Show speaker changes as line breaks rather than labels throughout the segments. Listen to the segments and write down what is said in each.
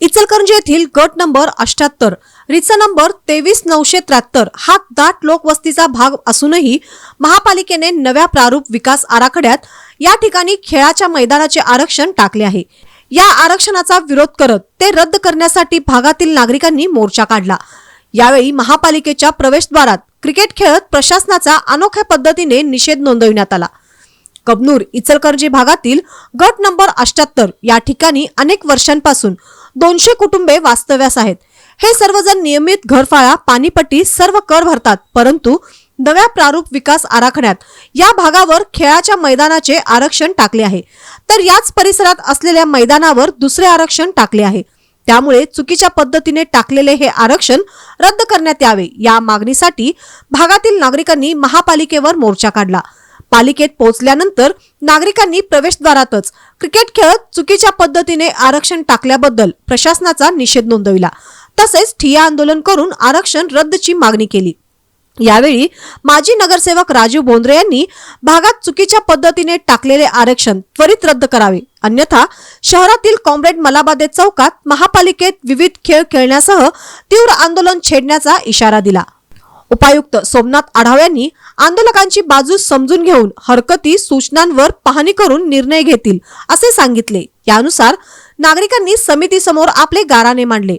इचलकरंजी येथील गट number अष्ट्याहत्तर Richa number तेवीस नऊशे त्र्याहत्तर हा दाट लोकवस्तीचा भाग असूनही महापालिकेने नव्या प्रारूप विकास आराखड्यात या ठिकाणी खेळाच्या मैदानाचे आरक्षण टाकले आहे. या आरक्षणाचा विरोध करत ते रद्द करण्यासाठी भागातील नागरिकांनी मोर्चा काढला. यावेळी महापालिकेच्या प्रवेशद्वारात क्रिकेट खेळत प्रशासनाचा अनोख्या पद्धतीने निषेध नोंदविण्यात आला. कबनूर इचलकरंजी भागातील गट नंबर अष्ट्याहत्तर या ठिकाणी अनेक वर्षांपासून दोनशे कुटुंबे वास्तव्यास आहेत. हे सर्वजण नियमित घरफाळा पाणीपट्टी सर्व कर भरतात. परंतु नव्या प्रारूप विकास आराखड्यात या भागावर खेळाच्या मैदानाचे आरक्षण टाकले आहे. तर याच परिसरात असलेल्या मैदानावर दुसरे आरक्षण टाकले आहे. त्यामुळे चुकीच्या पद्धतीने टाकलेले हे आरक्षण रद्द करण्यात यावे. या मागणीसाठी भागातील नागरिकांनी महापालिकेवर मोर्चा काढला. पालिकेत पोहोचल्यानंतर नागरिकांनी प्रवेशद्वारातच क्रिकेट खेळत चुकीच्या पद्धतीने आरक्षण टाकल्याबद्दल प्रशासनाचा निषेध नोंदविला. तसेच ठिया आंदोलन करून आरक्षण रद्दची मागणी केली. यावेळी माजी नगरसेवक राजीव बोंद्रे यांनी भागात चुकीच्या पद्धतीने टाकलेले आरक्षण त्वरित रद्द करावे. अन्यथा शहरातील कॉम्रेड मलाबादे चौकात महापालिकेत विविध खेळ खेळण्यासह तीव्र आंदोलन छेडण्याचा इशारा दिला. उपायुक्त सोमनाथ आढाव यांनी आंदोलकांची बाजू समजून घेऊन हरकती सूचनांवर पाहणी करून निर्णय घेतील असे सांगितले. यानुसार नागरिकांनी समितीसमोर आपले गाराणे मांडले.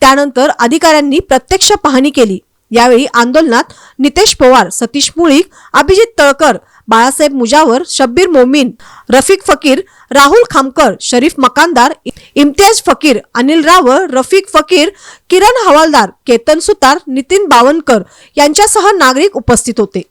त्यानंतर अधिकाऱ्यांनी प्रत्यक्ष पाहणी केली. यावेळी आंदोलनात नितेश पवार सतीश मुळीक अभिजित तळकर बाळासाहेब मुजावर शब्बीर मोमीन रफिक फकीर राहुल खामकर शरीफ मकानदार इम्तियाज फकीर अनिल रावळ रफिक फकीर किरण हवालदार केतन सुतार नितीन बावनकर यांच्यासह नागरिक उपस्थित होते.